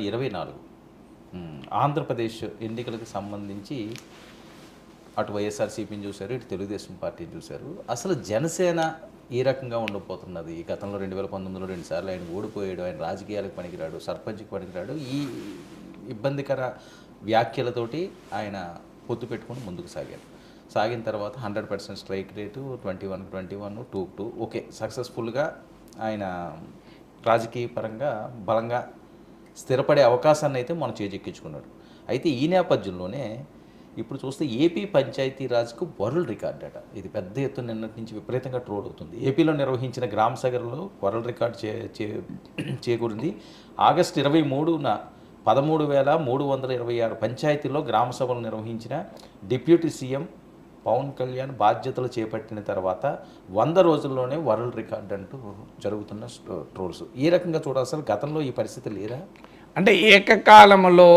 ఇరవై నాలుగు. ఆంధ్రప్రదేశ్ ఎన్నికలకు సంబంధించి అటు వైఎస్ఆర్సీపీని చూశారు ఇటు తెలుగుదేశం పార్టీని చూశారు. అసలు జనసేన ఏ రకంగా ఉండబోతున్నది? గతంలో రెండు వేల పంతొమ్మిదిలో రెండు సార్లు ఆయన ఓడిపోయాడు ఆయన రాజకీయాలకు పనికిరాడు సర్పంచ్కి పనికిరాడు. ఈ ఇబ్బందికర వ్యాఖ్యలతోటి ఆయన పొత్తు పెట్టుకొని ముందుకు సాగారు. సాగిన తర్వాత hundred percent strike rate twenty one twenty one two two. Okay సక్సెస్ఫుల్గా ఆయన రాజకీయ పరంగా బలంగా స్థిరపడే అవకాశాన్ని అయితే మనం చేజెక్కించుకున్నాడు. అయితే ఈ నేపథ్యంలోనే ఇప్పుడు చూస్తే ఏపీ పంచాయతీరాజ్కు వరల్డ్ రికార్డ్ అట. ఇది పెద్ద ఎత్తున నిన్నటి నుంచి విపరీతంగా ట్రోల్ అవుతుంది. ఏపీలో నిర్వహించిన గ్రామ సగర్లో వరల్డ్ రికార్డ్ చే చే- చేకూరింది. ఆగస్టు ఇరవై మూడున పదమూడు వేల మూడు వందల ఇరవై ఆరు పంచాయతీల్లో గ్రామ సభలు నిర్వహించిన డిప్యూటీ సీఎం పవన్ కళ్యాణ్ బాధ్యతలు చేపట్టిన తర్వాత వంద రోజుల్లోనే వరల్డ్ రికార్డ్ అంటూ జరుగుతున్న ట్రోల్స్. ఈ రకంగా చూడాలి అసలు గతంలో ఈ పరిస్థితి లేరా? అంటే ఏకకాలంలో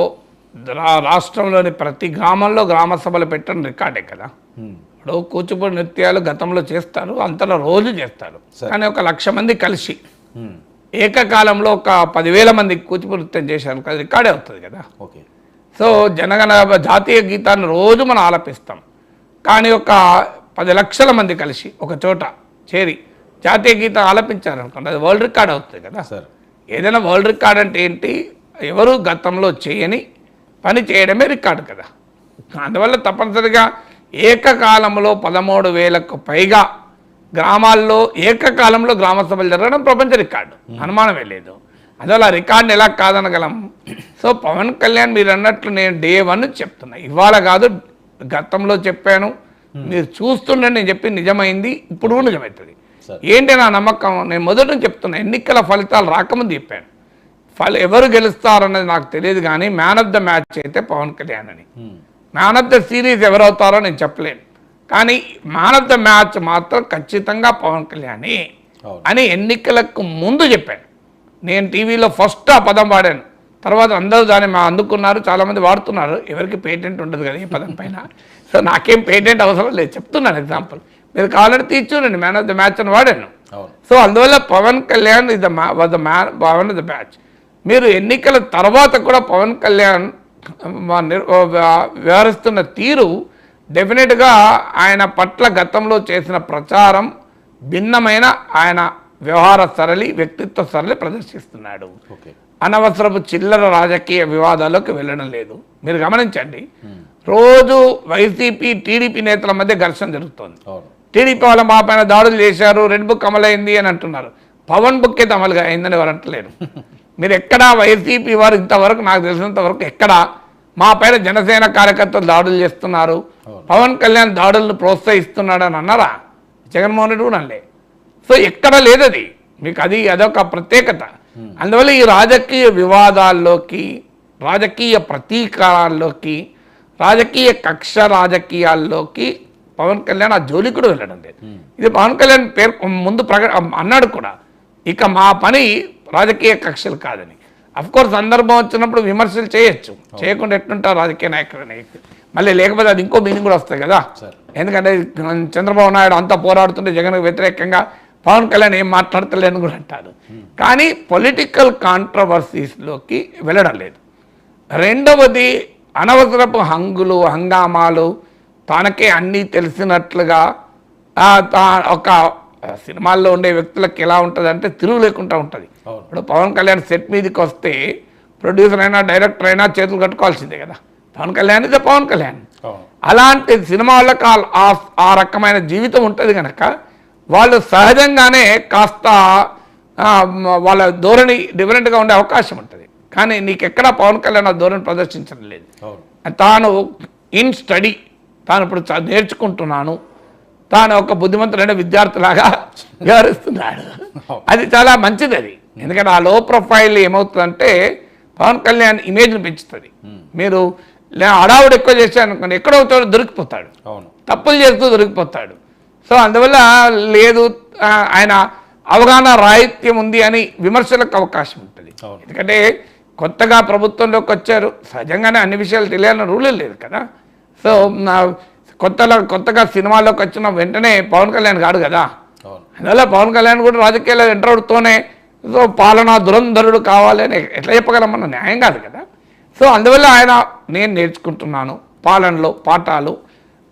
రాష్ట్రంలోని ప్రతి గ్రామంలో గ్రామ సభలు పెట్టడం రికార్డే కదా. ఇప్పుడు కూచిపూడి నృత్యాలు గతంలో చేస్తారు అంతలో రోజు చేస్తారు. కానీ ఒక లక్ష మంది కలిసి. ఏకకాలంలో ఒక పదివేల మంది కూచిపూడి నృత్యం చేశారు కదా రికార్డే అవుతుంది కదా. ఓకే. సో జనగణ జాతీయ గీతాన్ని రోజు మనం ఆలపిస్తాం. కానీ ఒక పది లక్షల మంది కలిసి ఒక చోట చేరి జాతీయ గీతం ఆలపించారు అనుకోండి అది వరల్డ్ రికార్డ్ అవుతుంది కదా. సార్ ఏదైనా వరల్డ్ రికార్డ్ అంటే ఏంటి? ఎవరు గతంలో చేయని పని చేయడమే రికార్డు కదా. అందువల్ల తప్పనిసరిగా ఏకకాలంలో పదమూడు వేలకు పైగా గ్రామాల్లో ఏకకాలంలో గ్రామ సభలు జరగడం ప్రపంచ రికార్డు. అనుమానమే లేదు. అందువల్ల రికార్డుని ఎలా కాదనగలం? సో పవన్ కళ్యాణ్ మీరు అన్నట్లు నేను డే వన్ చెప్తున్నా. ఇవాళ కాదు గతంలో చెప్పాను. మీరు చూస్తుండండి నేను చెప్పి నిజమైంది. ఇప్పుడు నిజమవుతుంది. ఏంటి నా నమ్మకం? నేను మొదటి నుంచి చెప్తున్నా ఎన్నికల ఫలితాలు రాకముందు చెప్పాను. ఫల ఎవరు గెలుస్తారన్నది నాకు తెలియదు కానీ మ్యాన్ ఆఫ్ ద మ్యాచ్ అయితే పవన్ కళ్యాణ్ అని. మ్యాన్ ఆఫ్ ద సిరీస్ ఎవరవుతారో నేను చెప్పలేను. కానీ మ్యాన్ ఆఫ్ ద మ్యాచ్ మాత్రం ఖచ్చితంగా పవన్ కళ్యాణే. అని ఎన్నికలకు ముందు చెప్పాను. నేను టీవీలో ఫస్ట్ ఆ పదం వాడాను. తర్వాత అందరూ దాన్ని మా అందుకున్నారు చాలామంది వాడుతున్నారు. ఎవరికి పేటెంట్ ఉండదు కదా ఈ పదం పైన. సో నాకేం పేటెంట్ అవసరం లేదు. చెప్తున్నాను ఎగ్జాంపుల్ మీరు కావాలంటే తీసి చూడండి మ్యాన్ ఆఫ్ ద మ్యాచ్ అని వాడాను. సో అందువల్ల Pawan Kalyan is the the man Pawan the batch మీరు ఎన్నికల తర్వాత కూడా పవన్ కళ్యాణ్ వ్యవహరిస్తున్న తీరు డెఫినెట్గా ఆయన పట్ల గతంలో చేసిన ప్రచారం భిన్నమైన ఆయన వ్యవహార సరళి వ్యక్తిత్వ సరళి ప్రదర్శిస్తున్నాడు. ఓకే. అనవసరపు చిల్లర రాజకీయ వివాదాలకు వెళ్ళడం లేదు. మీరు గమనించండి. రోజు వైసీపీ టీడీపీ నేతల మధ్య ఘర్షణ జరుగుతోంది. టీడీపీ వాళ్ళ మా పైన దాడులు చేశారు రెడ్ బుక్ అమలైంది అని అంటున్నారు. పవన్ బుక్ అయితే అమలుగా అయిందని ఎవరు అంటలేరు. మీరు ఎక్కడా వైసీపీ వారు ఇంతవరకు నాకు తెలిసినంత వరకు ఎక్కడ మా పైన జనసేన కార్యకర్తలు దాడులు చేస్తున్నారు. పవన్ కళ్యాణ్ దాడులను ప్రోత్సహిస్తున్నాడు అని అన్నారా? జగన్మోహన్ రెడ్డి కూడా అనలే. సో ఎక్కడ లేదు అది మీకు అది అదొక ప్రత్యేకత. అందువల్ల ఈ రాజకీయ వివాదాల్లోకి రాజకీయ ప్రతీకారాల్లోకి రాజకీయ కక్ష రాజకీయాల్లోకి పవన్ కళ్యాణ్ ఆ జోలికి కూడా వెళ్ళడం లేదు. ఇది పవన్ కళ్యాణ్ పేరు ముందు ప్రక అన్నాడు కూడా ఇక మా పని రాజకీయ కక్షలు కాదని. కోర్స్ సందర్భం వచ్చినప్పుడు విమర్శలు చేయొచ్చు. చేయకుండా ఎట్లుంటారు రాజకీయ నాయకుడు మళ్ళీ లేకపోతే అది ఇంకో మీనింగ్ కూడా వస్తాయి కదా. ఎందుకంటే చంద్రబాబు నాయుడు అంతా పోరాడుతుంటే జగన్కు వ్యతిరేకంగా పవన్ కళ్యాణ్ ఏం మాట్లాడతలేదని కూడా అంటారు కానీ పొలిటికల్ కాంట్రవర్సీస్లోకి వెళ్ళడం లేదు. రెండవది అనవసరపు హంగులు హంగామాలు తనకే అన్నీ తెలిసినట్లుగా ఒక సినిమాల్లో ఉండే వ్యక్తులకు ఎలా ఉంటుంది అంటే తిరుగు లేకుండా ఉంటుంది. ఇప్పుడు పవన్ కళ్యాణ్ సెట్ మీదకి వస్తే ప్రొడ్యూసర్ అయినా డైరెక్టర్ అయినా చేతులు కట్టుకోవాల్సిందే కదా. పవన్ కళ్యాణ్ ఇదే పవన్ కళ్యాణ్. అలాంటి సినిమాలకు ఆ రకమైన జీవితం ఉంటుంది కనుక వాళ్ళు సహజంగానే కాస్త వాళ్ళ ధోరణి డిఫరెంట్గా ఉండే అవకాశం ఉంటుంది. కానీ నీకు ఎక్కడా పవన్ కళ్యాణ్ ఆ ధోరణి ప్రదర్శించడం లేదు. తాను ఇన్ స్టడీ తాను ఇప్పుడు నేర్చుకుంటున్నాను. తాను ఒక బుద్ధిమంతుడైన విద్యార్థిలాగా వ్యవహరిస్తున్నాడు. అది చాలా మంచిది అది. ఎందుకంటే ఆ లో ప్రొఫైల్ ఏమవుతుందంటే పవన్ కళ్యాణ్ ఇమేజ్ని పెంచుతుంది. మీరు లే అడావుడు ఎక్కువ చేశాను అనుకోండి ఎక్కడో ఒక చోట దొరికిపోతాడు. అవును. తప్పులు చేస్తూ దొరికిపోతాడు. సో అందువల్ల లేదు ఆయన అవగాహన రాహిత్యం ఉంది అని విమర్శలకు అవకాశం ఉంటుంది. ఎందుకంటే కొత్తగా ప్రభుత్వంలోకి వచ్చారు. సహజంగానే అన్ని విషయాలు తెలియాలని రూలే లేదు కదా. సో కొత్తలో కొత్తగా సినిమాలోకి వచ్చిన వెంటనే పవన్ కళ్యాణ్ కాడు కదా. అందువల్ల పవన్ కళ్యాణ్ కూడా రాజకీయాల్లో ఎంటర్ అవుతూనే సో పాలనా దురంధరుడు కావాలి అని ఎట్లా చెప్పగలమన్న న్యాయం కాదు కదా. సో అందువల్ల ఆయన నేను నేర్చుకుంటున్నాను పాలనలో పాఠాలు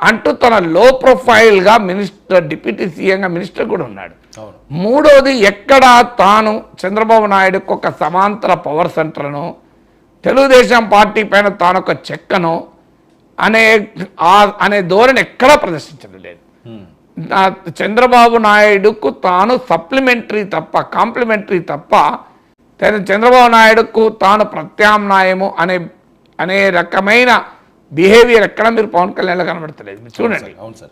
అంటూ తన లో ప్రొఫైల్గా మినిస్టర్ డిప్యూటీ సీఎంగా మినిస్టర్ కూడా ఉన్నాడు. మూడోది ఎక్కడ తాను చంద్రబాబు నాయుడుకు ఒక సమాంతర పవర్ సెంటర్ను తెలుగుదేశం పార్టీ పైన తాను ఒక చెక్కను అనే అనే ధోరణి ఎక్కడా ప్రదర్శించడం లేదు. చంద్రబాబు నాయుడుకు తాను సప్లిమెంటరీ తప్ప కాంప్లిమెంటరీ తప్ప తన చంద్రబాబు నాయుడుకు తాను ప్రత్యామ్నాయము అనే అనే రకమైన బిహేవియర్ ఎక్కడ మీరు పవన్ కళ్యాణ్లో కనబడతలేదు. మీరు చూడండి. అవును సార్.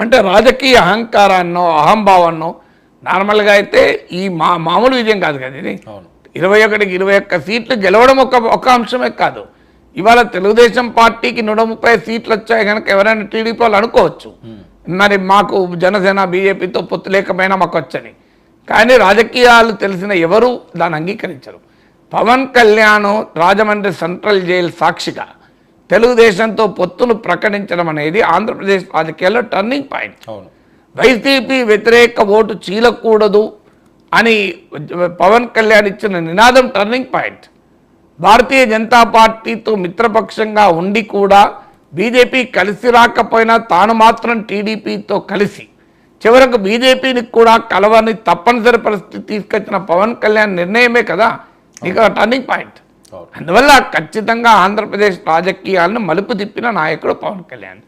అంటే రాజకీయ అహంకారాన్నో అహంభావాన్నో నార్మల్గా అయితే ఈ మా మామూలు విజయం కాదు కదా ఇది. అవును. ఇరవై ఒకటికి ఇరవై ఒక్క సీట్లు గెలవడం ఒక ఒక అంశమే కాదు. ఇవాళ తెలుగుదేశం పార్టీకి నూట ముప్పై సీట్లు వచ్చాయి కనుక ఎవరైనా టీడీపీ వాళ్ళు అనుకోవచ్చు. మరి మాకు జనసేన బీజేపీతో పొత్తు లేకపోయినా మాకు వచ్చని. కానీ రాజకీయాలు తెలిసిన ఎవరు దాన్ని అంగీకరించరు. పవన్ కళ్యాణ్ రాజమండ్రి సెంట్రల్ జైలు సాక్షిగా తెలుగుదేశంతో పొత్తును ప్రకటించడం అనేది ఆంధ్రప్రదేశ్ రాజకీయాల్లో టర్నింగ్ పాయింట్ అవును. వైసీపీ వ్యతిరేక ఓటు చీలకూడదు అని పవన్ కళ్యాణ్ ఇచ్చిన నినాదం టర్నింగ్ పాయింట్ భారతీయ జనతా పార్టీతో మిత్రపక్షంగా ఉండి కూడా బీజేపీ కలిసి రాకపోయినా తాను మాత్రం టీడీపీతో కలిసి. చివరకు బీజేపీని కూడా కలవని తప్పనిసరి పరిస్థితి తీసుకొచ్చిన పవన్ కళ్యాణ్ నిర్ణయమే కదా. ఇక టర్నింగ్ పాయింట్ అందువల్ల ఖచ్చితంగా ఆంధ్రప్రదేశ్ రాజకీయాలను మలుపు తిప్పిన నాయకుడు పవన్ కళ్యాణ్.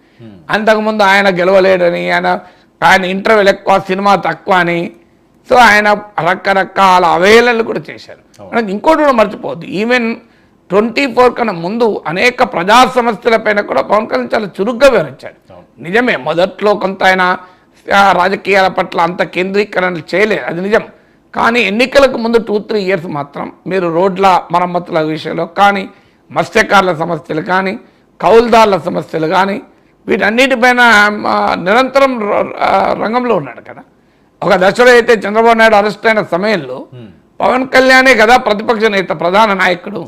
అంతకుముందు ఆయన గెలవలేడని ఆయన ఆయన ఇంటర్వెల్ ఎక్కువ సినిమా తక్కువ అని. సో ఆయన రకరకాల అవహేళనలు కూడా చేశారు. ఇంకోటి కూడా మర్చిపోవద్దు. ఈవెన్ ట్వంటీ ఫోర్ కన్నా ముందు అనేక ప్రజా సమస్యలపైన కూడా పవన్ కళ్యాణ్ చాలా చురుగ్గా వివరించాడు. నిజమే మొదట్లో కొంత ఆయన రాజకీయాల పట్ల అంత కేంద్రీకరణ చేయలేదు అది నిజం. కానీ ఎన్నికలకు ముందు టూ త్రీ ఇయర్స్ మాత్రం మీరు రోడ్ల మరమ్మతుల విషయంలో కానీ మత్స్యకారుల సమస్యలు కానీ కౌలుదారుల సమస్యలు కానీ వీటన్నిటిపైన నిరంతరం రంగంలో ఉన్నాడు కదా. ఒక దశలో అయితే చంద్రబాబు నాయుడు అరెస్ట్ అయిన సమయంలో పవన్ కళ్యాణే కదా ప్రతిపక్ష నేత ప్రధాన నాయకుడు.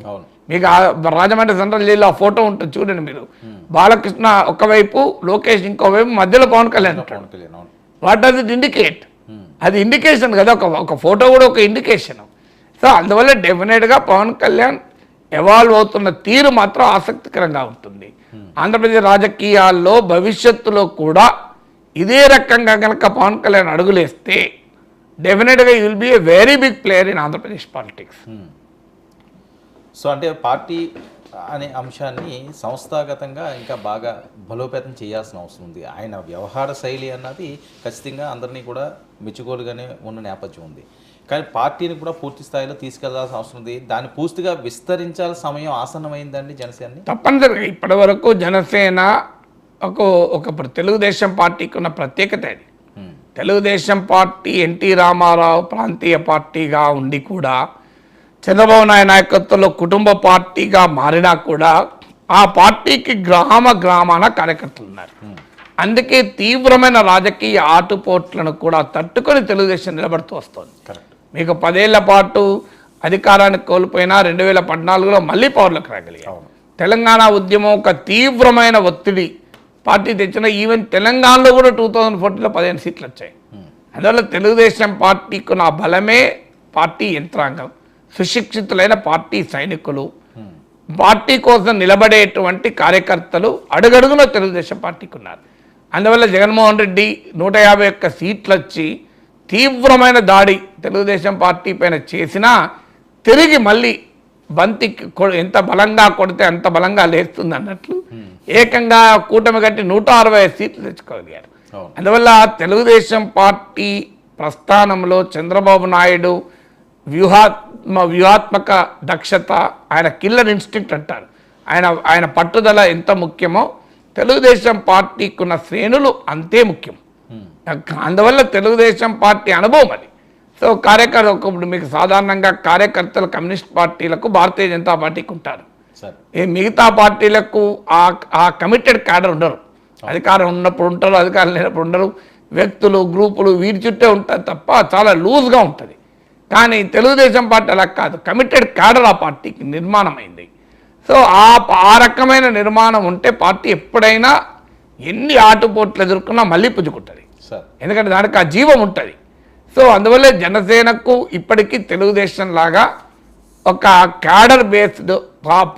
మీకు రాజమండ్రి సెంట్రల్ జైల్లో ఆ ఫోటో ఉంటుంది చూడండి మీరు. బాలకృష్ణ ఒకవైపు లోకేష్ ఇంకోవైపు మధ్యలో Pawan Kalyan what does it indicate అది ఇండికేషన్ కదా ఒక ఒక ఫోటో కూడా ఒక ఇండికేషన్ సో అందువల్ల డెఫినెట్గా పవన్ కళ్యాణ్ ఎవాల్వ్ అవుతున్న తీరు మాత్రం ఆసక్తికరంగా ఉంటుంది. ఆంధ్రప్రదేశ్ రాజకీయాల్లో భవిష్యత్తులో కూడా ఇదే రకంగా కనుక పవన్ కళ్యాణ్ అడుగులేస్తే డెఫినెట్గా will be a very big player in Andhra Pradesh politics so అంటే పార్టీ అనే అంశాన్ని సంస్థాగతంగా ఇంకా బాగా బలోపేతం చేయాల్సిన అవసరం ఉంది. ఆయన వ్యవహార శైలి అన్నది ఖచ్చితంగా అందరినీ కూడా మెచ్చుకోలుగానే ఉన్న నేపథ్యం ఉంది. కానీ పార్టీని కూడా పూర్తి స్థాయిలో తీసుకెళ్ళాల్సిన అవసరం ఉంది. దాన్ని పూర్తిగా విస్తరించాల్సిన సమయం ఆసన్నమైందండి జనసేనని? తప్పనిసరిగా. ఇప్పటి వరకు జనసేన ఒక ఒక తెలుగుదేశం పార్టీకి ఉన్న ప్రత్యేకత అది. తెలుగుదేశం పార్టీ ఎన్టీ రామారావు ప్రాంతీయ పార్టీగా ఉండి కూడా చంద్రబాబు నాయుడు నాయకత్వంలో కుటుంబ పార్టీగా మారినా కూడా ఆ పార్టీకి గ్రామ గ్రామాన కార్యకర్తలు ఉన్నారు. అందుకే తీవ్రమైన రాజకీయ ఆటుపోట్లను కూడా తట్టుకొని తెలుగుదేశం నిలబడుతూ వస్తుంది. మీకు పదేళ్ళ పాటు అధికారాన్ని కోల్పోయినా రెండు వేల పద్నాలుగులో మళ్ళీ పవర్లోకి రాగలిగారు. అవును. తెలంగాణ ఉద్యమం ఒక తీవ్రమైన ఒత్తిడి. పార్టీ తెచ్చిన ఈవెన్ తెలంగాణలో కూడా టూ థౌజండ్ ఫోర్టీన్లో పదిహేను సీట్లు వచ్చాయి. అందువల్ల తెలుగుదేశం పార్టీకి నా బలమే పార్టీ యంత్రాంగం. సుశిక్షితులైన పార్టీ సైనికులు పార్టీ కోసం నిలబడేటువంటి కార్యకర్తలు అడుగడుగున తెలుగుదేశం పార్టీకి ఉన్నారు. అందువల్ల జగన్మోహన్ రెడ్డి నూట యాభై ఒక్క సీట్లు వచ్చి తీవ్రమైన దాడి తెలుగుదేశం పార్టీ పైన చేసినా తిరిగి మళ్ళీ బంతి ఎంత బలంగా కొడితే అంత బలంగా లేస్తుంది అన్నట్లు ఏకంగా కూటమి కట్టి నూట అరవై సీట్లు తెచ్చుకోగలిగారు. అందువల్ల తెలుగుదేశం పార్టీ ప్రస్థానంలో చంద్రబాబు నాయుడు వ్యూహాత్మ వ్యూహాత్మక దక్షత ఆయన కిల్లర్ ఇన్స్టింక్ట్ అంటారు. ఆయన ఆయన పట్టుదల ఎంత ముఖ్యమో తెలుగుదేశం పార్టీకి ఉన్న శ్రేణులు అంతే ముఖ్యం. ఉమ్, అందువల్ల తెలుగుదేశం పార్టీ అనుభవం అది. సో కార్యకర్త ఇప్పుడు మీకు సాధారణంగా కార్యకర్తలు కమ్యూనిస్ట్ పార్టీలకు భారతీయ జనతా పార్టీకి ఉంటారు. ఈ మిగతా పార్టీలకు ఆ ఆ కమిటెడ్ క్యాడర్ ఉండరు. అధికారం ఉన్నప్పుడు ఉంటారు అధికారం లేనప్పుడు ఉండరు. వ్యక్తులు గ్రూపులు వీరి చుట్టే ఉంటారు తప్ప చాలా లూజ్గా ఉంటుంది. కానీ తెలుగుదేశం పార్టీ అలా కాదు. కమిటెడ్ క్యాడర్ ఆ పార్టీకి నిర్మాణమైంది. సో ఆ ఆ రకమైన నిర్మాణం ఉంటే పార్టీ ఎప్పుడైనా ఎన్ని ఆటుపోట్లు ఎదుర్కొన్నా మళ్ళీ పుంజుకుంటుంది సార్. ఎందుకంటే దానికి ఆ జీవం ఉంటుంది. సో అందువల్ల జనసేనకు ఇప్పటికీ తెలుగుదేశం లాగా ఒక క్యాడర్ బేస్డ్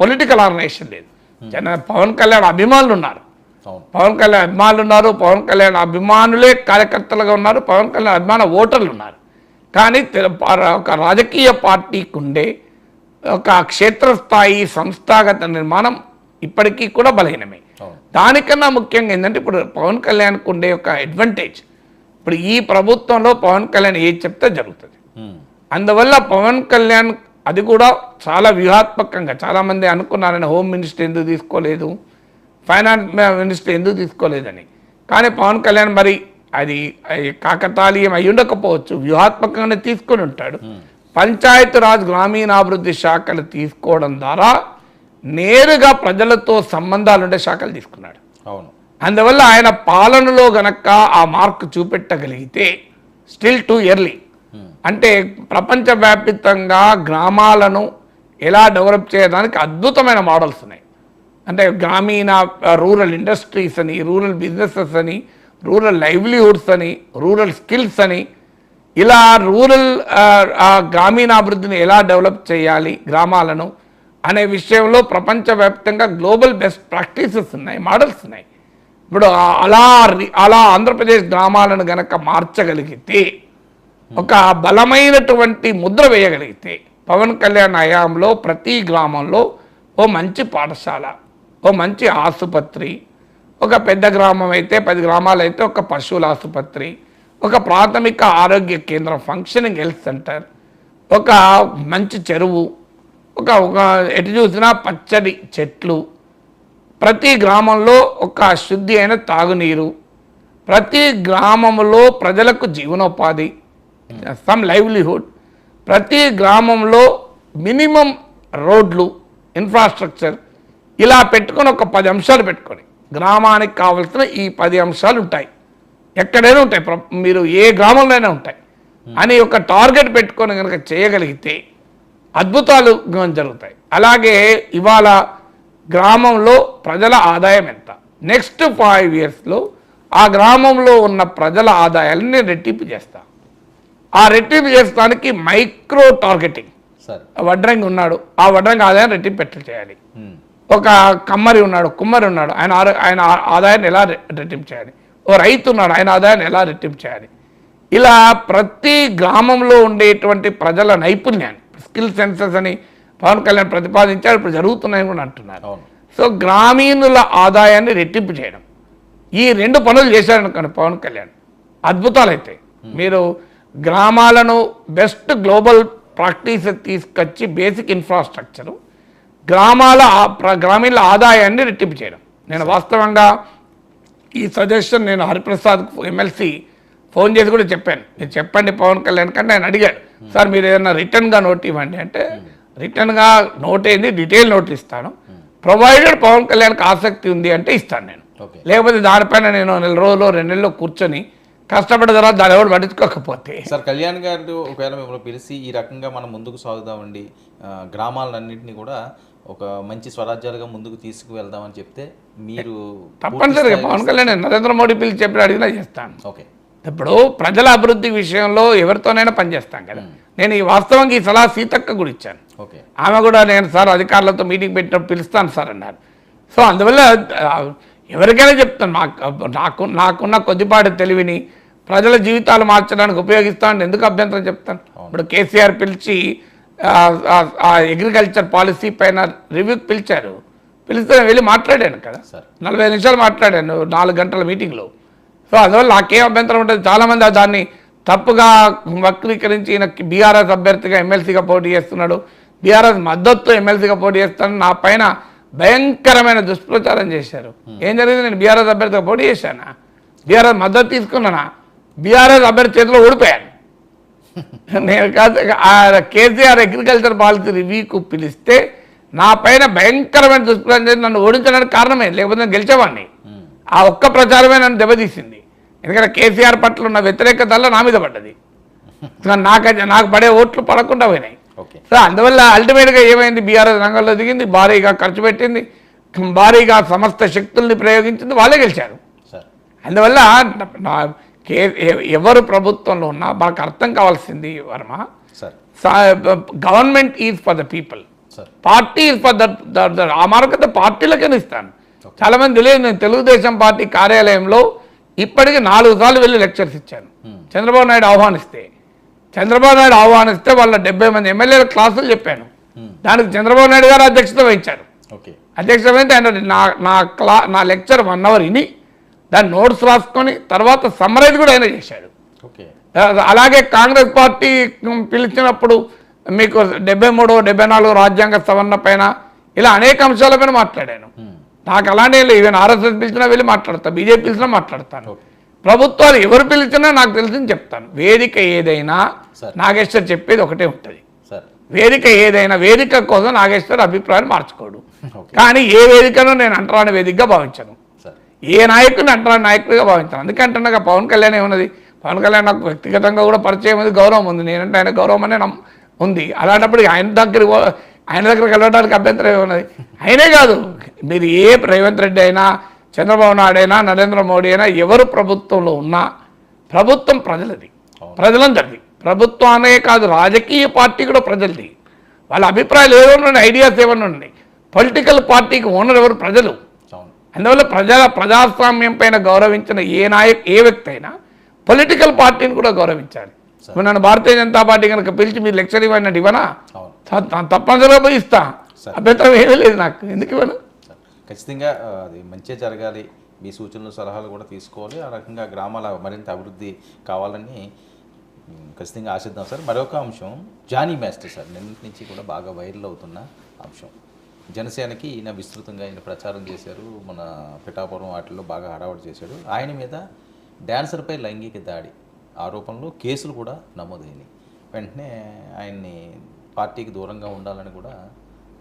పొలిటికల్ ఆర్గనైజేషన్ లేదు. జన పవన్ కళ్యాణ్ అభిమానులు ఉన్నారు పవన్ కళ్యాణ్ అభిమానులు ఉన్నారు పవన్ కళ్యాణ్ అభిమానులే కార్యకర్తలుగా ఉన్నారు. పవన్ కళ్యాణ్ అభిమాన ఓటర్లు ఉన్నారు కానీ ఒక రాజకీయ పార్టీకి ఉండే ఒక క్షేత్రస్థాయి సంస్థాగత నిర్మాణం ఇప్పటికీ కూడా బలహీనమే. దానికన్నా ముఖ్యంగా ఏంటంటే ఇప్పుడు పవన్ కళ్యాణ్కి ఉండే ఒక అడ్వాంటేజ్ ఇప్పుడు ఈ ప్రభుత్వంలో పవన్ కళ్యాణ్ ఏది చెప్తే జరుగుతుంది. అందువల్ల పవన్ కళ్యాణ్ అది కూడా చాలా వ్యూహాత్మకంగా చాలామంది అనుకున్నారని హోమ్ మినిస్టర్ ఎందుకు తీసుకోలేదు? ఫైనాన్స్ మినిస్టర్ ఎందుకు తీసుకోలేదని. కానీ పవన్ కళ్యాణ్ మరి అది కాకతాళీయం అయి ఉండకపోవచ్చు. వ్యూహాత్మకంగానే తీసుకొని ఉంటాడు. పంచాయతీ రాజ్ గ్రామీణాభివృద్ధి శాఖలు తీసుకోవడం ద్వారా నేరుగా ప్రజలతో సంబంధాలు ఉండే శాఖలు తీసుకున్నాడు. అవును. అందువల్ల ఆయన పాలనలో గనక ఆ మార్క్ చూపెట్టగలిగితే స్టిల్ టూ ఇయర్లీ. అంటే ప్రపంచవ్యాప్తంగా గ్రామాలను ఎలా డెవలప్ చేయడానికి అద్భుతమైన మోడల్స్ ఉన్నాయి. అంటే గ్రామీణ రూరల్ ఇండస్ట్రీస్ అని రూరల్ బిజినెసెస్ అని రూరల్ లైవ్లీహుడ్స్ అని రూరల్ స్కిల్స్ అని ఇలా రూరల్ గ్రామీణాభివృద్ధిని ఎలా డెవలప్ చేయాలి గ్రామాలను అనే విషయంలో ప్రపంచవ్యాప్తంగా గ్లోబల్ బెస్ట్ ప్రాక్టీసెస్ ఉన్నాయి మోడల్స్ ఉన్నాయి. ఇప్పుడు అలా రి- అలా ఆంధ్రప్రదేశ్ గ్రామాలను గనక మార్చగలిగితే ఒక బలమైనటువంటి ముద్ర వేయగలిగితే పవన్ కళ్యాణ్ హయాంలో ప్రతి గ్రామంలో ఓ మంచి పాఠశాల ఓ మంచి ఆసుపత్రి ఒక పెద్ద గ్రామం అయితే పది గ్రామాలు అయితే ఒక పశువుల ఆసుపత్రి ఒక ప్రాథమిక ఆరోగ్య కేంద్రం ఫంక్షనింగ్ హెల్త్ సెంటర్ ఒక మంచి చెరువు ఒక ఒక ఎటు చూసినా పచ్చడి చెట్లు. ప్రతి గ్రామంలో ఒక శుద్ధి అయిన తాగునీరు. ప్రతి గ్రామంలో ప్రజలకు జీవనోపాధి సమ్ లైవ్లీహుడ్ ప్రతి గ్రామంలో మినిమం రోడ్లు ఇన్ఫ్రాస్ట్రక్చర్ ఇలా పెట్టుకొని ఒక పది అంశాలు పెట్టుకొని. గ్రామానికి కావాల్సిన ఈ పది అంశాలు ఉంటాయి. ఎక్కడైనా ఉంటాయి. మీరు ఏ గ్రామంలోనైనా ఉంటాయి. అని ఒక టార్గెట్ పెట్టుకొని కనుక చేయగలిగితే అద్భుతాలు జరుగుతాయి. అలాగే ఇవాళ గ్రామంలో ప్రజల ఆదాయం ఎంత? నెక్స్ట్ ఫైవ్ ఇయర్స్లో ఆ గ్రామంలో ఉన్న ప్రజల ఆదాయాన్ని నేను రెట్టింపు చేస్తా. ఆ రెట్టింపు చేస్తానికి మైక్రో టార్గెటింగ్. సరే. వడ్రంగి ఉన్నాడు. ఆ వడ్రంగి ఆదాయం రెట్టింపు పెట్టు చేయాలి. ఒక కమ్మరి ఉన్నాడు కుమ్మరి ఉన్నాడు. ఆయన ఆయన ఆదాయాన్ని ఎలా రెట్టింపు చేయాలి? ఓ రైతు ఉన్నాడు ఆయన ఆదాయాన్ని ఎలా రెట్టింపు చేయాలి? ఇలా ప్రతి గ్రామంలో ఉండేటువంటి ప్రజల నైపుణ్యాన్ని స్కిల్ సెన్సెస్ అని పవన్ కళ్యాణ్ ప్రతిపాదించారు ఇప్పుడు జరుగుతున్నాయని కూడా అంటున్నారు. సో గ్రామీణుల ఆదాయాన్ని రెట్టింపు చేయడం. ఈ రెండు పనులు చేశారనుకోండి పవన్ కళ్యాణ్. అద్భుతాలు అవుతాయి మీరు గ్రామాలను బెస్ట్ గ్లోబల్ ప్రాక్టీస్ తీసుకొచ్చి బేసిక్ ఇన్ఫ్రాస్ట్రక్చరు గ్రామాల గ్రామీణుల ఆదాయాన్ని రెట్టింపు చేయడం. నేను వాస్తవంగా ఈ సజెషన్ నేను హరిప్రసాద్ ఎమ్మెల్సీ ఫోన్ చేసి కూడా చెప్పాను. మీరు చెప్పండి పవన్ కళ్యాణ్ కంటే ఆయన అడిగాడు. సార్ మీరు ఏదైనా రిటర్న్గా నోట్ ఇవ్వండి అంటే రిటర్న్గా నోట్ ఏంది డీటెయిల్ నోట్ ఇస్తాను. ప్రొవైడెడ్ పవన్ కళ్యాణ్కి ఆసక్తి ఉంది అంటే ఇస్తాను నేను. లేకపోతే దానిపైన నేను నెల రోజులు రెండు నెలలు కూర్చొని కష్టపడిన తర్వాత దాని ఎవరు పట్టించుకోకపోతే. సార్ కళ్యాణ్ గారు ఒకవేళ మిమ్మల్ని పిలిచి ఈ రకంగా మనం ముందుకు సాగుదామండి గ్రామాలన్నింటినీ కూడా ఒక మంచి స్వరాజ్యాలుగా ముందుకు తీసుకువెళ్దామని చెప్తే మీరు తప్పనిసరిగా పవన్ కళ్యాణ్ నరేంద్ర మోడీ పిలిచి చెప్పి అడిగినా చేస్తాను. ఓకే. ఇప్పుడు ప్రజల అభివృద్ధి విషయంలో ఎవరితోనైనా పనిచేస్తాం కదా. నేను ఈ వాస్తవంగా ఈ సలహా సీతక్క కూడా ఇచ్చాను. ఓకే. ఆమె కూడా నేను సార్ అధికారులతో మీటింగ్ పెట్టినప్పుడు పిలుస్తాను సార్ అన్నారు. సో అందువల్ల ఎవరికైనా చెప్తాను మాకు నాకు నాకున్న కొద్దిపాటి తెలివిని ప్రజల జీవితాలు మార్చడానికి ఉపయోగిస్తాను ఎందుకు అభ్యంతరం చెప్తాను? ఇప్పుడు కేసీఆర్ పిలిచి ఆ అగ్రికల్చర్ పాలసీ పైన రివ్యూకి పిలిచారు. పిలిస్తే నేను వెళ్ళి మాట్లాడాను కదా సార్. నలభై నిమిషాలు మాట్లాడాను నాలుగు గంటల మీటింగ్లో సో అందువల్ల నాకేం అభ్యంతరం ఉంటుంది చాలామంది దాన్ని తప్పుగా వక్రీకరించి ఈయన బీఆర్ఎస్ అభ్యర్థిగా ఎమ్మెల్సీగా పోటీ చేస్తున్నాడు. బీఆర్ఎస్ మద్దతు ఎమ్మెల్సీగా పోటీ చేస్తాను నా పైన భయంకరమైన దుష్ప్రచారం చేశారు. ఏం జరిగింది? నేను బీఆర్ఎస్ అభ్యర్థిగా పోటీ చేశానా? బీఆర్ఎస్ మద్దతు తీసుకున్నానా? బీఆర్ఎస్ అభ్యర్థి చేతిలో ఓడిపోయాను. నేను కాదు కేసీఆర్ అగ్రికల్చర్ పాలసీ రివ్యూకు పిలిస్తే నా పైన భయంకరమైన దుష్ప్రచారం చేసి నన్ను ఓడించడానికి కారణమే లేకపోతే నేను గెలిచేవాడిని ఆ ఒక్క ప్రచారమే నన్ను దెబ్బతీసింది. ఎందుకంటే కేసీఆర్ పట్ల ఉన్న వ్యతిరేకతల్లో నా మీద పడ్డది. నాకు నాకు పడే ఓట్లు పడకుండా పోయినాయి. సో అందువల్ల అల్టిమేట్గా ఏమైంది? బీఆర్ఎస్ రంగంలో దిగింది భారీగా ఖర్చు పెట్టింది భారీగా సమస్త శక్తుల్ని ప్రయోగించింది వాళ్ళే గెలిచారు. అందువల్ల నా కే ఎవరు ప్రభుత్వంలో ఉన్నా మనకు అర్థం కావాల్సింది Varma. Sir government is for the people. Sir party is for the ఆ మార్గత పార్టీలకైనా ఇస్తాను చాలా మంది తెలియదు నేను తెలుగుదేశం పార్టీ కార్యాలయంలో ఇప్పటికి నాలుగు సార్లు వెళ్ళి లెక్చర్స్ ఇచ్చాను. చంద్రబాబు నాయుడు ఆహ్వానిస్తే చంద్రబాబు నాయుడు ఆహ్వానిస్తే వాళ్ళ డెబ్బై మంది ఎమ్మెల్యేల క్లాసులు చెప్పాను. దానికి చంద్రబాబు నాయుడు గారు అధ్యక్షత వహించారు. అధ్యక్షత వహించి ఆయన నా నా క్లా నా లెక్చర్ వన్ అవర్ విని దాన్ని నోట్స్ రాసుకొని తర్వాత సమ్మరైజ్ కూడా ఆయన చేశాడు. అలాగే కాంగ్రెస్ పార్టీ పిలిచినప్పుడు మీకు డెబ్బై మూడు డెబ్బై నాలుగు రాజ్యాంగ సవరణ పైన ఇలా అనేక అంశాలపైన మాట్లాడాను. నాకు అలాంటి ఈవెన్ ఆర్ఎస్ఎస్ పిలిచినా వెళ్ళి మాట్లాడతా బీజేపీ పిలిచినా మాట్లాడతాను. ప్రభుత్వాలు ఎవరు పిలిచినా నాకు తెలిసింది చెప్తాను. వేదిక ఏదైనా. నాగేశ్వర్ చెప్పేది ఒకటే ఉంటుంది. సార్. వేదిక ఏదైనా వేదిక కోసం నాగేశ్వర్ అభిప్రాయం మార్చుకోడు. కానీ ఏ వేదికను నేను అంటరాని వేదికగా భావించను. ఏ నాయకుడిని అంటరాని నాయకుడిగా భావించాను అందుకే అంటున్నాగా పవన్ కళ్యాణ్ ఏమున్నది పవన్ కళ్యాణ్ నాకు వ్యక్తిగతంగా కూడా పరిచయం ఉంది గౌరవం ఉంది. నేనంటే ఆయన గౌరవం అనే ఉంది. అలాంటప్పుడు ఆయన దగ్గరికి పో- ఆయన దగ్గరికి వెళ్ళడానికి అభ్యంతరం ఏమున్నది? ఆయనే కాదు. మీరు ఏ రేవంత్ రెడ్డి అయినా చంద్రబాబు నాయుడు అయినా నరేంద్ర మోడీ అయినా ఎవరు ప్రభుత్వంలో ఉన్నా ప్రభుత్వం ప్రజలది. ప్రజలందరిది. ప్రభుత్వానే కాదు రాజకీయ పార్టీ కూడా ప్రజలది. వాళ్ళ అభిప్రాయాలు ఏమైనా ఉన్నాయి ఐడియాస్ ఏమైనా ఉన్నాయి. పొలిటికల్ పార్టీకి ఓనర్ ఎవరు? ప్రజలు. అందువల్ల ప్రజల ప్రజాస్వామ్యం పైన గౌరవించిన ఏ నాయక్ ఏ వ్యక్తి అయినా పొలిటికల్ పార్టీని కూడా గౌరవించాలి. ఇప్పుడు నన్ను భారతీయ జనతా పార్టీ కనుక పిలిచి మీరు లెక్చర్ ఇవ్వనట్టు ఇవ్వనా? తప్పనిసరిగా పోయి ఇస్తా. అభ్యంతరం ఏమీ లేదు నాకు. ఎందుకు ఇవ్వను? ఖచ్చితంగా అది మంచిగా జరగాలి. మీ సూచనలు సలహాలు కూడా తీసుకోవాలి. ఆ రకంగా గ్రామాల మరింత అభివృద్ధి కావాలని ఖచ్చితంగా ఆశిద్దాం సార్. మరొక అంశం జానీ మాస్టర్ సార్. నిన్నటి నుంచి కూడా బాగా వైరల్ అవుతున్న అంశం. జనసేనకి ఈయన విస్తృతంగా ఈయన ప్రచారం చేశారు. మన పిఠాపురం వాటిల్లో బాగా హడావడి చేశాడు. ఆయన మీద డాన్సర్పై లైంగిక దాడి ఆరోపణలు కేసులు కూడా నమోదైనాయి. వెంటనే ఆయన్ని పార్టీకి దూరంగా ఉండాలని కూడా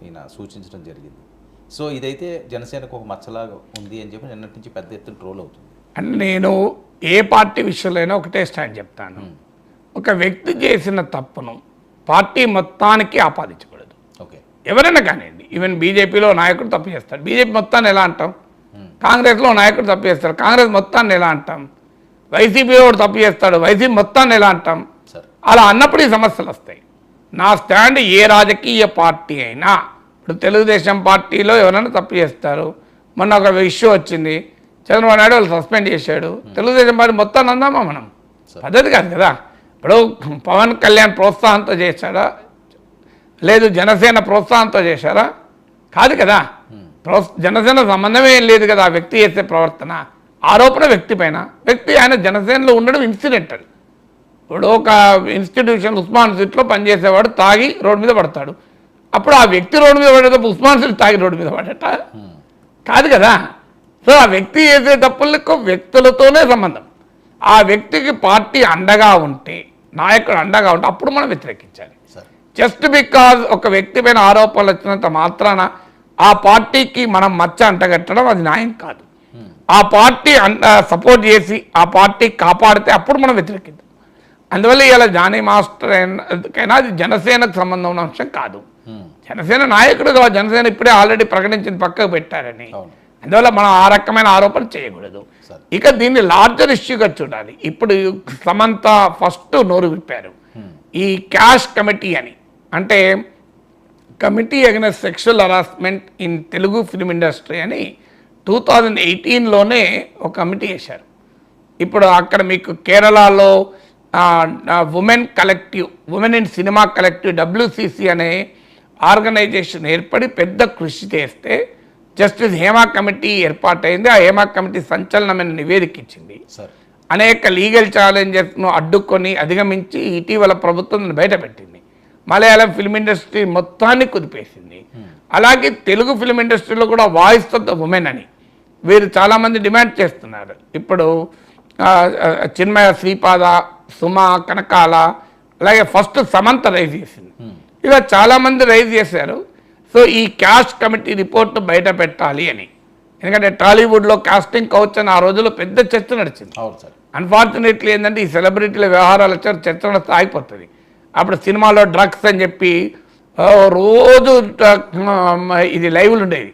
ఈయన సూచించడం జరిగింది. సో ఇదైతే జనసేనకు ఒక మచ్చలాగా ఉంది అని చెప్పి నిన్నటి నుంచి పెద్ద ఎత్తున ట్రోల్ అవుతుంది. అంటే నేను ఏ పార్టీ విషయంలో ఒకటే స్టాండ్ చెప్తాను. ఒక వ్యక్తి చేసిన తప్పును పార్టీ మొత్తానికి ఆపాదించకూడదు. ఓకే. ఎవరైనా కానివ్వండి ఈవెన్ బీజేపీలో నాయకుడు తప్పు చేస్తాడు. బీజేపీ మొత్తాన్ని ఎలా అంటాం? కాంగ్రెస్లో నాయకుడు తప్పు చేస్తాడు. కాంగ్రెస్ మొత్తాన్ని ఎలా అంటాం? వైసీపీలో తప్పు చేస్తాడు. వైసీపీ మొత్తాన్ని ఎలా అంటాం? అలా అన్నప్పుడు ఈ సమస్యలు వస్తాయి. నా స్టాండ్ ఏ రాజకీయ పార్టీ అయినా ఇప్పుడు తెలుగుదేశం పార్టీలో ఎవరైనా తప్పు చేస్తారు. మొన్న ఒక ఇష్యూ వచ్చింది. చంద్రబాబు నాయుడు వాళ్ళు సస్పెండ్ చేశాడు. తెలుగుదేశం పార్టీ మొత్తాన్ని అందామా మనం? పద్ధతి కాదు కదా. ఇప్పుడు పవన్ కళ్యాణ్ ప్రోత్సాహంతో చేశాడా? లేదు జనసేన ప్రోత్సాహంతో చేశారా? కాదు కదా? జనసేన సంబంధమే ఏం లేదు కదా? ఆ వ్యక్తి చేసే ప్రవర్తన. ఆరోపణ వ్యక్తి పైన. వ్యక్తి ఆయన జనసేనలో ఉండడం ఇన్సిడెంటల్. ఇప్పుడు ఒక ఇన్స్టిట్యూషన్ ఉస్మాన్ సీట్లో పనిచేసేవాడు తాగి రోడ్డు మీద పడతాడు. అప్పుడు ఆ వ్యక్తి రోడ్డు మీద పడేటప్పుడు ఉస్మాన్ సీట్ తాగి రోడ్డు మీద పడట? కాదు కదా? సో ఆ వ్యక్తి చేసే తప్పులకు వ్యక్తులతోనే సంబంధం. ఆ వ్యక్తికి పార్టీ అండగా ఉంటే నాయకుడు అండగా ఉంటే అప్పుడు మనం వ్యతిరేకించాలి. జస్ట్ బికాజ్ ఒక వ్యక్తి పైన ఆరోపణలు వచ్చినంత మాత్రాన ఆ పార్టీకి మనం మచ్చ అంటగట్టడం అది న్యాయం కాదు. ఆ పార్టీ సపోర్ట్ చేసి ఆ పార్టీ కాపాడితే అప్పుడు మనం వ్యతిరేకిద్దాం. అందువల్ల ఇలా జానీ మాస్టర్ అయినా అది జనసేనకు సంబంధం ఉన్న అంశం కాదు. Hmm. జనసేన నాయకుడుగా జనసేన ఇప్పుడే ఆల్రెడీ ప్రకటించింది పక్కకు పెట్టారని. అందువల్ల మనం ఆ రకమైన ఆరోపణ చేయకూడదు. ఇక దీన్ని లార్జర్ ఇష్యూగా చూడాలి. ఇప్పుడు సమంత ఫస్ట్ నోరు విప్పారు. ఈ క్యాష్ కమిటీ అని. అంటే committee against sexual harassment in Telugu film industry అని టూ థౌజండ్ ఎయిటీన్లోనే ఒక కమిటీ వేశారు. ఇప్పుడు అక్కడ మీకు కేరళలో women collective women in cinema collective WCC అనే ఆర్గనైజేషన్ ఏర్పడి పెద్ద కృషి చేస్తే జస్టిస్ హేమా కమిటీ ఏర్పాటైంది. ఆ హేమా కమిటీ సంచలనమైన నివేదిక ఇచ్చింది. సార్ అనేక లీగల్ ఛాలెంజెస్ను అడ్డుకొని అధిగమించి ఇటీవల ప్రభుత్వం బయటపెట్టింది. మలయాళం ఫిల్మ్ ఇండస్ట్రీ మొత్తాన్ని కుదిపేసింది. అలాగే తెలుగు ఫిల్మ్ ఇండస్ట్రీలో కూడా వాయిస్ ఆఫ్ ద ఉమెన్ అని వీరు చాలామంది డిమాండ్ చేస్తున్నారు. ఇప్పుడు చిన్మయ శ్రీపాద సుమ కనకాల అలాగే ఫస్ట్ సమంత రైజ్ చేసింది. ఇలా చాలామంది రైజ్ చేశారు. సో ఈ క్యాష్ కమిటీ రిపోర్ట్ బయట పెట్టాలి అని. ఎందుకంటే టాలీవుడ్లో కాస్టింగ్ కౌచ్ అని ఆ రోజుల్లో పెద్ద చర్చ నడిచింది. అవును సార్. అన్ఫార్చునేట్లీ ఏంటంటే ఈ సెలబ్రిటీల వ్యవహారాలు వచ్చారు చర్చ నడిస్తే ఆగిపోతుంది. అప్పుడు సినిమాలో డ్రగ్స్ అని చెప్పి రోజు ఇది లైవ్లు ఉండేది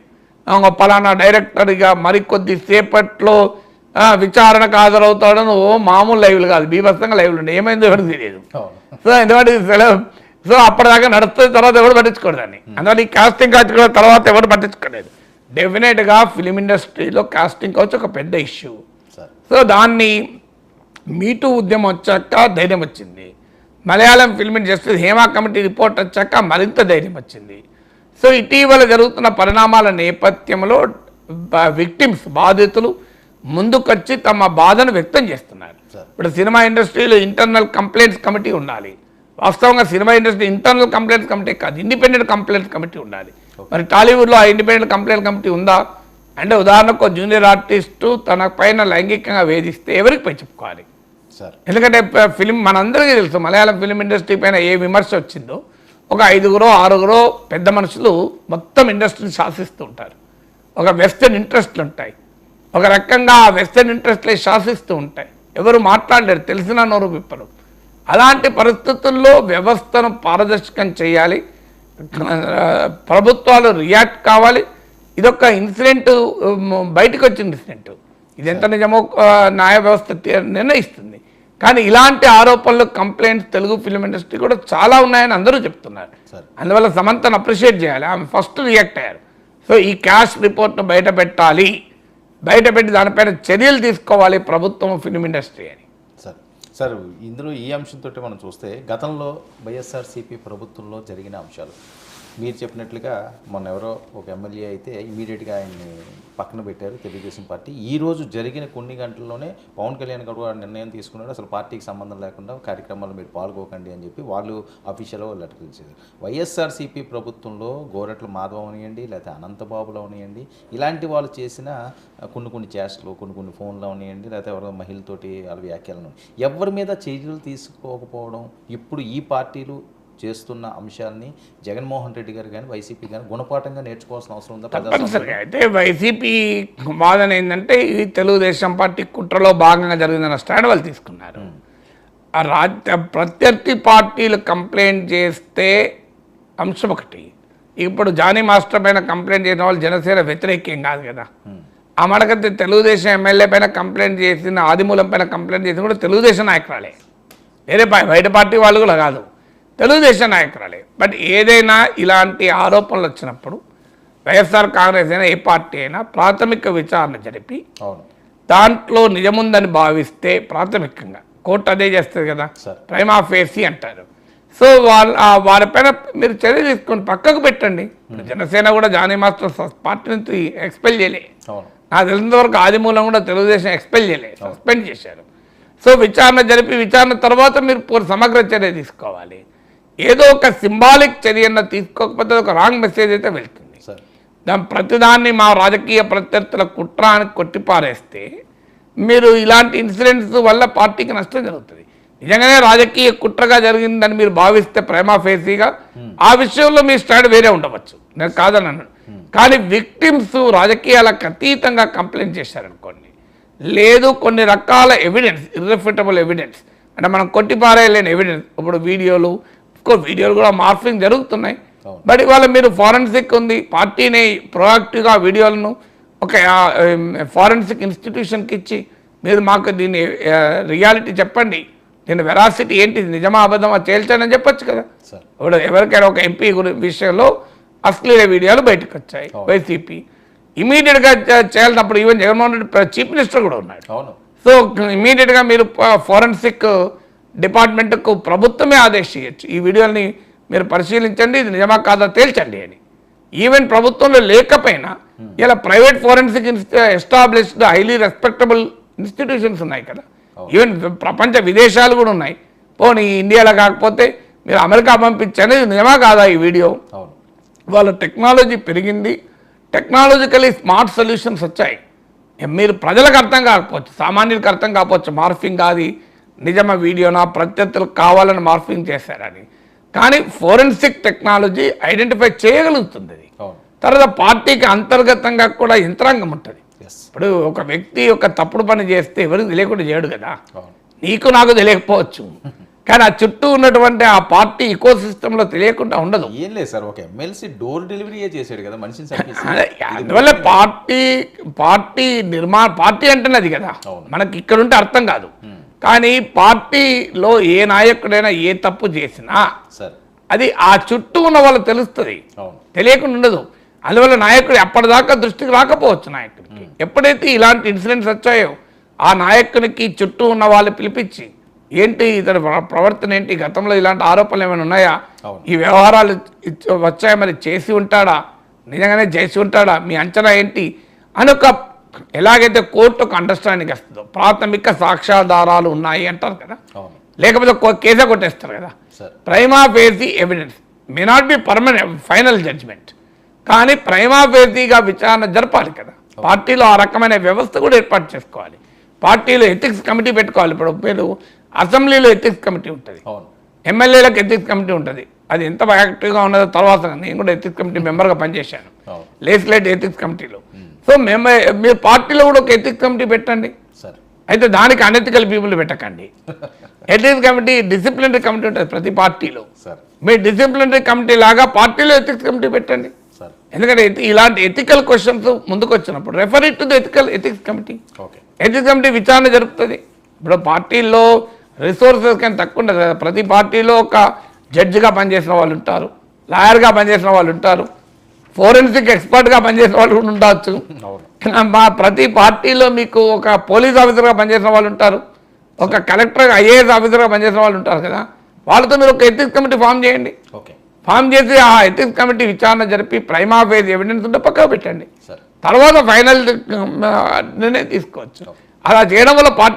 పలానా డైరెక్టర్గా మరికొద్ది సేపట్లో విచారణకు హాజరవుతాడు నువ్వు మామూలు లైవ్లు కాదు బీభత్సంగా లైవ్లు ఉండే ఏమైందో ఎవరికి తెలియదు. సో ఎందుకంటే సెలవు సో అప్పటిదాకా నడుస్తుంది తర్వాత ఎవరు పట్టించుకోడు దాన్ని. అందువల్ల ఈ కాస్టింగ్ కౌచ్ కూడా తర్వాత ఎవరు పట్టించుకోలేదు. డెఫినెట్గా ఫిలిం ఇండస్ట్రీలో కాస్టింగ్ కౌచ్ ఒక పెద్ద ఇష్యూ సో దాన్ని మీటూ ఉద్యమం వచ్చాక ధైర్యం వచ్చింది. Malayalam film justice Hema committee report వచ్చాక మరింత ధైర్యం వచ్చింది. సో ఇటీవల జరుగుతున్న పరిణామాల నేపథ్యంలో విక్టిమ్స్ బాధితులు ముందుకొచ్చి తమ బాధను వ్యక్తం చేస్తున్నారు. సార్. ఇప్పుడు సినిమా ఇండస్ట్రీలో ఇంటర్నల్ కంప్లైంట్స్ కమిటీ ఉండాలి. వాస్తవంగా cinema industry internal complaints committee కాదు ఇండిపెండెంట్ కంప్లైంట్స్ కమిటీ ఉండాలి. మరి టాలీవుడ్లో ఆ ఇండిపెండెంట్ కంప్లైంట్ కమిటీ ఉందా? అంటే ఉదాహరణకు జూనియర్ ఆర్టిస్టు తన పైన లైంగికంగా వేధిస్తే ఎవరికి పై చెప్పుకోవాలి? ఎందుకంటే ఫిలిం మనందరికీ తెలుసు మలయాళం ఫిలిం ఇండస్ట్రీ పైన ఏ విమర్శ వచ్చిందో ఒక ఐదుగురో ఆరుగురో పెద్ద మనుషులు మొత్తం ఇండస్ట్రీని శాసిస్తూ ఉంటారు. ఒక వెస్టర్న్ ఇంట్రెస్ట్లు ఉంటాయి. ఒక రకంగా ఆ వెస్టర్న్ ఇంట్రెస్ట్లే శాసిస్తూ ఉంటాయి. ఎవరు మాట్లాడలేరు తెలిసిన నోరు విప్పరు. అలాంటి పరిస్థితుల్లో వ్యవస్థను పారదర్శకం చేయాలి. ప్రభుత్వాలు రియాక్ట్ కావాలి. ఇదొక ఇన్సిడెంట్ బయటకు వచ్చిన ఇన్సిడెంట్. ఇది ఎంత నిజమో న్యాయ వ్యవస్థ నిర్ణయిస్తుంది. కానీ ఇలాంటి ఆరోపణలు కంప్లైంట్స్ తెలుగు ఫిలిం ఇండస్ట్రీ కూడా చాలా ఉన్నాయని అందరూ చెప్తున్నారు. సరే. అందువల్ల సమంతను అప్రిషియేట్ చేయాలి. ఆమె ఫస్ట్ రియాక్ట్ అయ్యారు. సో ఈ క్యాష్ రిపోర్ట్ను బయట పెట్టాలి. బయట పెట్టి దానిపైన చర్యలు తీసుకోవాలి ప్రభుత్వం ఫిలిం ఇండస్ట్రీ అని. సార్. సార్ ఇందులో ఈ అంశంతో మనం చూస్తే గతంలో వైఎస్ఆర్సీపీ ప్రభుత్వంలో జరిగిన అంశాలు. మీరు చెప్పినట్లుగా మొన్న ఎవరో ఒక ఎమ్మెల్యే అయితే ఇమీడియట్గా ఆయన్ని పక్కన పెట్టారు తెలుగుదేశం పార్టీ. ఈ రోజు జరిగిన కొన్ని గంటల్లోనే పవన్ కళ్యాణ్ గారు ఆ నిర్ణయం తీసుకున్నాడు. అసలు పార్టీకి సంబంధం లేకుండా కార్యక్రమాలు మీరు పాల్గొకండి అని చెప్పి వాళ్ళు అఫీషియల్గా లెటర్ ఇచ్చారు వైఎస్ఆర్సీపీ ప్రభుత్వంలో గోరట్ల మాధవ్ అవనియండి లేకపోతే అనంతబాబులు అవనియండి ఇలాంటి వాళ్ళు చేసిన కొన్ని కొన్ని చేష్టలు కొన్ని కొన్ని ఫోన్లు అవనియండి లేకపోతే ఎవరో మహిళతోటి వాళ్ళ వ్యాఖ్యలను. ఎవరి మీద చర్యలు తీసుకోకపోవడం ఇప్పుడు ఈ పార్టీలు చేస్తున్న అంశాలని జగన్మోహన్ రెడ్డి గారు కానీ వైసీపీ కానీ గుణపాఠంగా నేర్చుకోవాల్సిన అవసరం ఉందా? తప్పనిసరిగా. అయితే వైసీపీ వాదన ఏంటంటే ఇది తెలుగుదేశం పార్టీ కుట్రలో భాగంగా జరిగిందన్న స్టాండ్ వాళ్ళు తీసుకున్నారు. ఆ రాజ్య ప్రత్యర్థి పార్టీలు కంప్లైంట్ చేస్తే అంశం ఒకటి. ఇప్పుడు జానీ మాస్టర్ పైన కంప్లైంట్ చేసిన వాళ్ళు జనసేన వ్యతిరేకం కాదు కదా. ఆ మడకైతే తెలుగుదేశం ఎమ్మెల్యే పైన కంప్లైంట్ చేసిన ఆదిమూలం పైన కంప్లైంట్ చేసిన కూడా తెలుగుదేశం నాయకురాలే. వేరే బయట పార్టీ వాళ్ళు కూడా కాదు. తెలుగుదేశం నాయకురాలే. బట్ ఏదైనా ఇలాంటి ఆరోపణలు వచ్చినప్పుడు వైఎస్ఆర్ కాంగ్రెస్ అయినా ఏ పార్టీ అయినా ప్రాథమిక విచారణ జరిపి దాంట్లో నిజముందని భావిస్తే ప్రాథమికంగా కోర్టు అదే చేస్తుంది కదా. ప్రైమా ఫేసి అంటారు. సో వాళ్ళ వారిపైన మీరు చర్య తీసుకొని పక్కకు పెట్టండి. ఇప్పుడు జనసేన కూడా జానీ మాస్టర్ పార్టీ నుంచి ఎక్స్పెల్ చేయలే. నాకు తెలిసినంత వరకు ఆదిమూలం కూడా తెలుగుదేశం ఎక్స్పెల్ చేయలేదు సస్పెండ్ చేశారు. సో విచారణ జరిపి విచారణ తర్వాత మీరు సమగ్ర చర్య తీసుకోవాలి. ఏదో ఒక సింబాలిక్ చర్యను తీసుకోకపోతే ఒక రాంగ్ మెసేజ్ అయితే వెళ్తుంది. సార్ దాని ప్రతిదాన్ని మా రాజకీయ ప్రత్యర్థుల కుట్ర అని కొట్టిపారేస్తే మీరు ఇలాంటి ఇన్సిడెంట్స్ వల్ల పార్టీకి నష్టం జరుగుతుంది. నిజంగానే రాజకీయ కుట్రగా జరిగిందని మీరు భావిస్తే ప్రేమ ఫేసీగా ఆ విషయంలో మీ స్టాండ్ వేరే ఉండవచ్చు. నేను కాదని అన్నాను. కానీ విక్టిమ్స్ రాజకీయాలకు అతీతంగా కంప్లైంట్ చేశారనుకోండి లేదు కొన్ని రకాల ఎవిడెన్స్ ఇర్రిఫిటబుల్ ఎవిడెన్స్ అంటే మనం కొట్టిపారేయలేని ఎవిడెన్స్ ఇప్పుడు వీడియోలు కోర్స్ వీడియోలు కూడా మార్ఫింగ్ జరుగుతున్నాయి. బట్ ఇవాళ మీరు ఫారెన్సిక్ ఉంది పార్టీని ప్రొయాక్టివ్గా వీడియోలను ఒక ఫారెన్సిక్ ఇన్స్టిట్యూషన్కి ఇచ్చి మీరు మాకు దీన్ని రియాలిటీ చెప్పండి. దీని వెరాసిటీ ఏంటి? నిజమా అబద్ధమా తేల్చండి అని చెప్పొచ్చు కదా. ఇప్పుడు ఎవరికైనా ఒక ఎంపీ విషయంలో అశ్లీల వీడియోలు బయటకు వచ్చాయి వైసీపీ. ఇమీడియట్గా చేయాలన్నప్పుడు even Jaganmohan Reddy chief minister కూడా ఉన్నాడు. సో ఇమీడియట్గా మీరు ఫారెన్సిక్ డిపార్ట్మెంట్కు ప్రభుత్వమే ఆదేశించచ్చు ఈ వీడియోని మీరు పరిశీలించండి ఇది నిజమా కాదా తేల్చండి అని. ఈవెన్ ప్రభుత్వంలో లేకపోయినా ఇలా private forensic established highly respectable institutions ఉన్నాయి కదా. ఈవెన్ ప్రపంచ విదేశాలు కూడా ఉన్నాయి. పోనీ ఇండియాలో కాకపోతే మీరు అమెరికా పంపించండి ఇది నిజమా కాదా ఈ వీడియో? వాళ్ళ టెక్నాలజీ పెరిగింది. టెక్నాలజికలీ స్మార్ట్ సొల్యూషన్స్ వచ్చాయి. మీరు ప్రజలకు అర్థం కాకపోవచ్చు సామాన్యులకు అర్థం కాకపోవచ్చు మార్ఫింగ్ కాదు నిజమ వీడియోనా ప్రత్యర్థులకు కావాలని మార్ఫింగ్ చేశారని కానీ ఫోరెన్సిక్ టెక్నాలజీ ఐడెంటిఫై చేయగలుగుతుంది అది. తర్వాత పార్టీకి అంతర్గతంగా కూడా యంత్రాంగం ఉంటుంది. ఇప్పుడు ఒక వ్యక్తి ఒక తప్పుడు పని చేస్తే ఎవరికి తెలియకుండా చేయడు కదా. నీకు నాకు తెలియకపోవచ్చు. కానీ ఆ చుట్టూ ఉన్నటువంటి ఆ పార్టీ ఇకో లో తెలియకుండా ఉండదు. ఏం లేదు సార్ ఒక ఎమ్మెల్సీ డోర్ డెలివరీయే చేసాడు కదా మనిషిని అందువల్ల పార్టీ పార్టీ నిర్మా పార్టీ అంటేనే అది కదా. మనకి ఇక్కడ ఉంటే అర్థం కాదు. కానీ పార్టీలో ఏ నాయకుడైనా ఏ తప్పు చేసినా సార్. అది ఆ చుట్టూ ఉన్న వాళ్ళు తెలుస్తుంది. తెలియకుండా ఉండదు. అందువల్ల నాయకుడు ఎప్పటిదాకా దృష్టికి రాకపోవచ్చు నాయకుడికి. ఎప్పుడైతే ఇలాంటి ఇన్సిడెంట్స్ వచ్చాయో ఆ నాయకునికి చుట్టూ ఉన్న వాళ్ళు పిలిపించి ఏంటి ఇతని ప్ర- ప్రవర్తన ఏంటి గతంలో ఇలాంటి ఆరోపణలు ఏమైనా ఉన్నాయా. ఈ వ్యవహారాలు వచ్చాయి మరి? చేసి ఉంటాడా? నిజంగానే చేసి ఉంటాడా? మీ అంచనా ఏంటి? అని ఒక ఎలాగైతే కోర్టు ఒక అండర్స్టాండింగ్ వస్తుందో ప్రాథమిక సాక్ష్యాధారాలు ఉన్నాయి అంటారు కదా. లేకపోతే కేసే కొట్టేస్తారు కదా. Prima facie evidence may not be permanent final judgement కానీ ప్రైమా ఫేసీగా విచారణ జరపాలి కదా. పార్టీలో ఆ రకమైన వ్యవస్థ కూడా ఏర్పాటు చేసుకోవాలి. పార్టీలో ఎథిక్స్ కమిటీ పెట్టుకోవాలి. ఇప్పుడు మీరు అసెంబ్లీలో ఎథిక్స్ కమిటీ ఉంటుంది. ఎమ్మెల్యేలకు ఎథిక్స్ కమిటీ ఉంటుంది. అది ఎంత యాక్టివ్గా ఉన్నదో తర్వాత నేను కూడా ఎథిక్స్ కమిటీ మెంబర్గా పనిచేశాను. లేజిస్లేట్ ఎథిక్స్ కమిటీలో సో మేము మీరు పార్టీలో కూడా ఒక ఎథిక్స్ కమిటీ పెట్టండి. సార్. అయితే దానికి అనెతికల్ పీపుల్ పెట్టకండి. ఎథిక్స్ కమిటీ డిసిప్లినరీ కమిటీ ఉంటుంది ప్రతి పార్టీలో. సార్. మీ డిసిప్లినరీ కమిటీ లాగా పార్టీలో ఎథిక్స్ కమిటీ పెట్టండి. సార్. ఎందుకంటే ఇలాంటి ఎథికల్ క్వశ్చన్స్ ముందుకు వచ్చినప్పుడు refer it to the ethical ethics committee ethics committee విచారణ జరుపుతుంది. ఇప్పుడు పార్టీల్లో రిసోర్సెస్ కానీ తక్కువ ఉండదు కదా. ప్రతి పార్టీలో ఒక జడ్జిగా పనిచేసిన వాళ్ళు ఉంటారు. లాయర్గా పనిచేసిన వాళ్ళు ఉంటారు. ఫోరెన్సిక్ ఎక్స్పర్ట్గా పనిచేసిన వాళ్ళు కూడా ఉండవచ్చు మా ప్రతి పార్టీలో మీకు ఒక పోలీస్ ఆఫీసర్గా పనిచేసిన వాళ్ళు ఉంటారు. ఒక కలెక్టర్ ఐఏఎస్ ఆఫీసర్గా పనిచేసిన వాళ్ళు ఉంటారు కదా. వాళ్ళతో మీరు ఒక ఎథిక్స్ కమిటీ ఫామ్ చేయండి. ఓకే. ఫామ్ చేసి ఆ ఎథిక్స్ కమిటీ విచారణ జరిపి ప్రైమా ఫేజ్ ఎవిడెన్స్ ఉంటే పక్కకు పెట్టండి. తర్వాత ఫైనల్ నిర్ణయం తీసుకోవచ్చు. అలా చేయడం వల్ల పార్టీ